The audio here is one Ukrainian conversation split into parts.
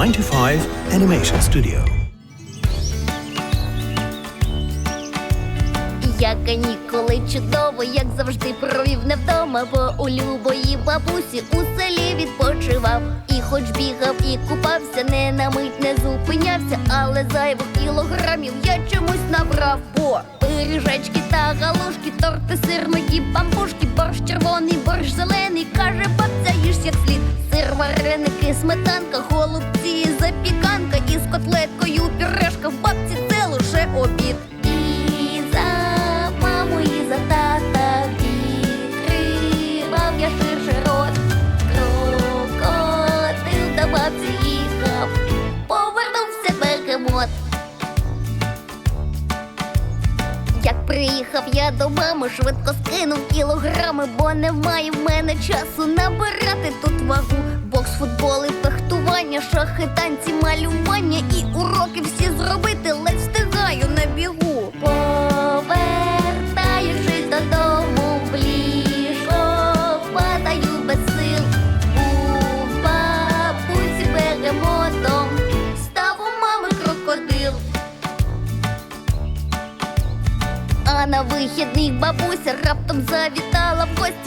95 Animation Studio. Я канікули чудово, як завжди провів не вдома, бо у любої бабусі у селі відпочивав. І хоч бігав і купався, не на мить не зупинявся, але зайвих кілограмів я чомусь набрав. Бо пиріжечки та галушки, торти сирної бамбушки, борщ червоний, борщ зелений, каже бабця, їж як слід. Сир, вареники, сметанка, котлеткою пюрешка. В бабці це лише обід. І за маму, за тата відкривав я ширше рот. Крокодил до бабці їхав, повернувся бегемот. Як приїхав я до мами, швидко скинув кілограми, бо немає в мене часу набирати тут вагу. Бокс, футболи, шахи, танці, малювання і уроки всі зробити, ледь встигаю на бігу. Повертаючись додому в ліжко, падаю без сил. Був бабусі бегемотом, став у мами крокодил. А на вихідних бабуся раптом завітала в гості,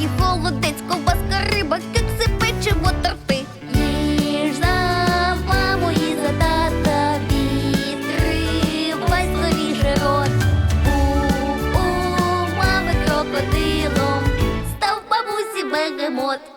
І холодець, ковбаска, риба, кекси, печиво, торти. Їж за маму і за тата відривай скоріше рот. У, у мами крокодилом став бабусі бегемот.